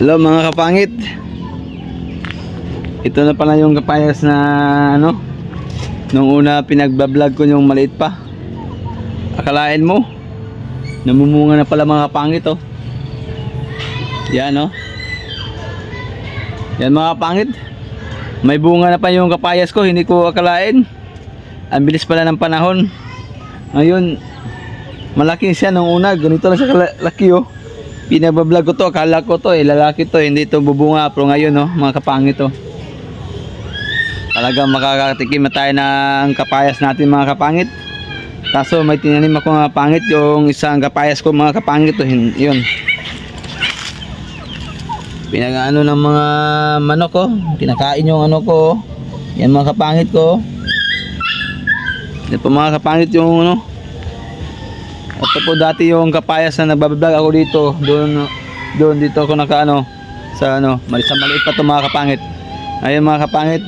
Hello mga kapangit. Ito na pala yung kapayas na ano. Nung una pinagbablog ko yung maliit pa. Akalain mo. Namumunga na pala mga kapangit oh. Yan oh. Yan mga kapangit. May bunga na pa yung kapayas ko, hindi ko akalain. Ang bilis pala ng panahon. Ngayon, malaki siya nung una, ganito lang siya kalaki oh. Pinabablog ko to, akala ko to, eh, lalaki to, hindi to bubunga. Pero ngayon, no, mga kapangit to. Talagang makakatikim na tayo ng kapayas natin mga kapangit. Kaso may tinanim ako mga pangit, yung isang kapayas ko mga kapangit to, yun. Pinagaano ng mga manok ko, kinakain yung ano ko. Yan mga kapangit ko. Yan po mga kapangit yung ano, ito po dati yung kapayas na nagbablog ako dito. Doon doon dito ako nakaano sa ano, mali sa maliit pa to mga kapangit. Ayun mga kapangit.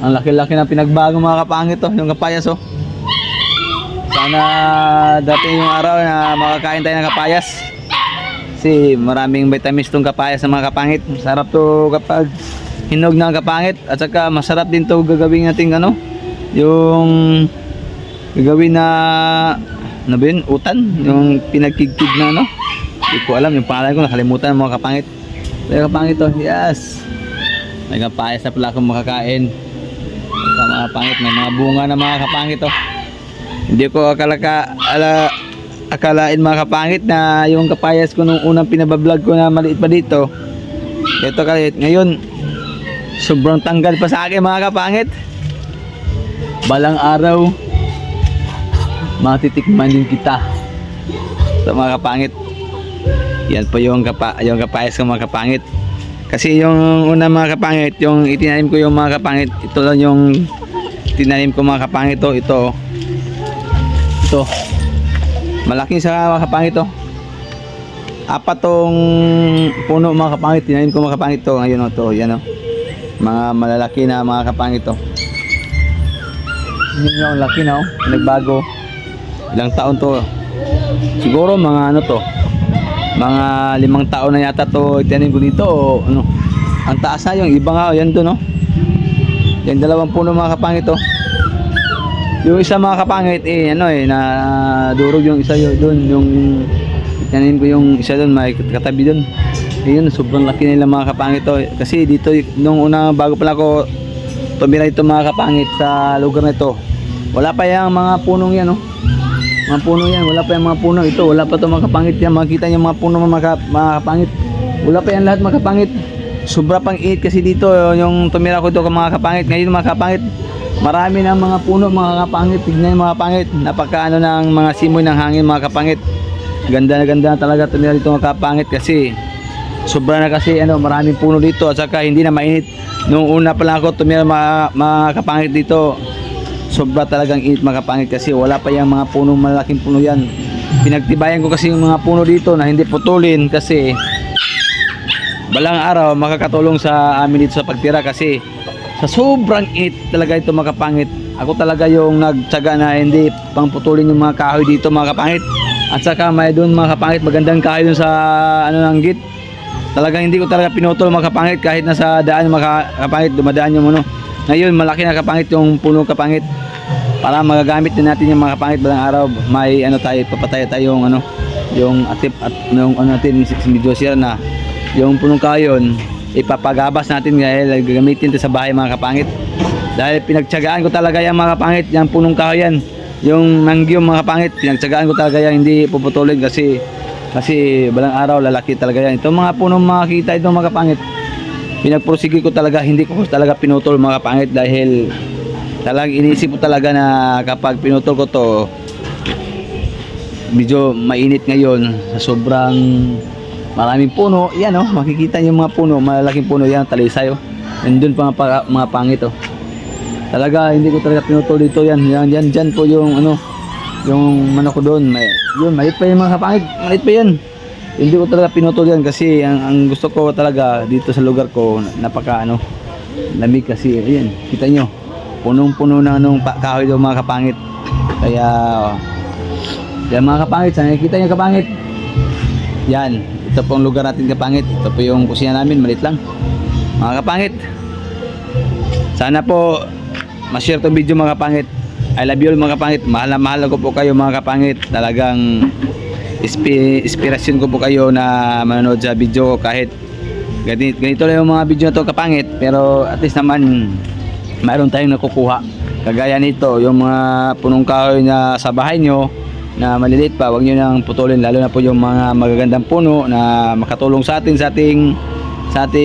Ang laki-laki ng pinagbago mga kapangit to, yung kapayas oh. Sana dati yung araw na makakain tayo ng kapayas. Kasi maraming vitamins tong kapayas sa mga kapangit. Sarap to kapag hinog ng kapangit at saka masarap din to gagawin natin ano, yung gagawin na ano ba yun? Utan? Yung pinagkigkig na ano? Hindi ko alam yung pangalan ko, nakalimutan mga kapangit. Mga kapangit to, yes! May kapayas na pala akong makakain. Sa mga kapangit, may mga bunga na mga kapangit to. Hindi ko akala ka, ala, akalain mga kapangit na yung kapayas ko nung unang pinabablog ko na maliit pa dito. Ito kalit, ngayon, sobrang tanggal pa sa akin mga kapangit. Balang araw, matitikman din kita sa mga kapangit. Yan po yung, kapa, yung kapayas ng mga kapangit. Kasi yung una mga kapangit yung itinanim ko yung mga kapangit ito lang yung tinanim ko mga kapangit to ito ito. Malaking sa mga kapangit to apat tong puno mga kapangit tinanim ko mga kapangit to ngayon o to yan o mga malalaki na mga kapangit to yun yung laki na o nagbago ilang taon to? Siguro mga ano to? Mga limang taon na yata to itanim ko dito o ano? Ang taas na yung iba nga yan doon no yung dalawang puno mga kapangit to yung isa mga kapangit eh ano eh na durog yung isa yun doon yung itanim ko yung isa doon may katabi doon ayun sobrang laki nila mga kapangit to kasi dito nung una bago pala ako tumira ito mga kapangit sa lugar na ito wala pa yung mga punong yan no mga puno yan, wala pa yung mga puno ito, wala pa to mga kapangit yan, makita niyo mga puno mga, mga kapangit. Wala pa yan lahat mga kapangit. Sobra pang init kasi dito yung tumira ko ito mga kapangit. Ngayon mga kapangit, marami ng mga puno mga kapangit. Tignan yung mga kapangit, napaka ano ng mga simoy ng hangin mga kapangit. Ganda na ganda na talaga tumira dito mga kapangit kasi sobra na kasi ano maraming puno dito at saka hindi na mainit. Nung una pa lang ako tumira mga, mga kapangit dito, sobra talagang init mga kapangit kasi wala pa yung mga puno malaking puno yan. Pinagtibayan ko kasi yung mga puno dito na hindi putulin kasi balang araw makakatulong sa amin dito sa pagtira kasi sa sobrang init talaga ito mga kapangit. Ako talaga yung nagtsaga na hindi pang putulin yung mga kahoy dito mga kapangit. At saka may doon mga kapangit magandang kahoy doon sa ano ng git. Talagang hindi ko talaga pinutol mga kapangit kahit nasa daan mga kapangit dumadaan yung ano ngayon malaki na kapangit yung puno kapangit. Para magagamit din natin yung mga kapangit balang araw may ano tayo papatay tayo yung ano yung atip at yung ano natin medyo sira na yung punong kayon ipapagabas natin dahil gagamitin ito sa bahay mga kapangit. Dahil pinagtsagaan ko talaga yung mga kapangit yung punong kahoy yung nanggyo mga kapangit pinagtsagaan ko talaga yan hindi puputulin kasi kasi balang araw lalaki talaga yan. Itong mga punong makikita itong mga kapangit pinagpursige ko talaga hindi ko talaga pinutol mga kapangit dahil talagang iniisip ko talaga na kapag pinutol ko to medyo mainit ngayon sa sobrang maraming puno. Yan oh makikita niyo mga puno malalaking puno yan talisay oh. Nandun pa mga, mga pangit oh. Talaga hindi ko talaga pinutol dito yan. Yan yan dyan po yung ano yung manok doon. May, yun maliit pa yung mga kapangit maliit pa yan hindi ko talaga pinutol yan kasi ang, ang gusto ko talaga dito sa lugar ko napaka ano lamig kasi ayan kita nyo punong-puno na nung kahoy daw mga kapangit kaya oh, yan mga kapangit sana nakikita nyo kapangit Yan, ito pong lugar natin kapangit. Ito po yung kusina namin, malit lang. Mga kapangit. Sana po ma-share tong video mga kapangit. I love you all mga kapangit. Mahal na mahal ko po kayo mga kapangit. Talagang inspirasyon ko po kayo na manonood sa video ko kahit ganito, ganito lang yung mga video na to kapangit. Pero at least naman mayroon tayong nakukuha. Kagaya nito, yung mga punong kahoy na sa bahay nyo na maliliit pa, huwag nyo nang putulin lalo na po yung mga magagandang puno na makatulong sa atin sa ating sa ating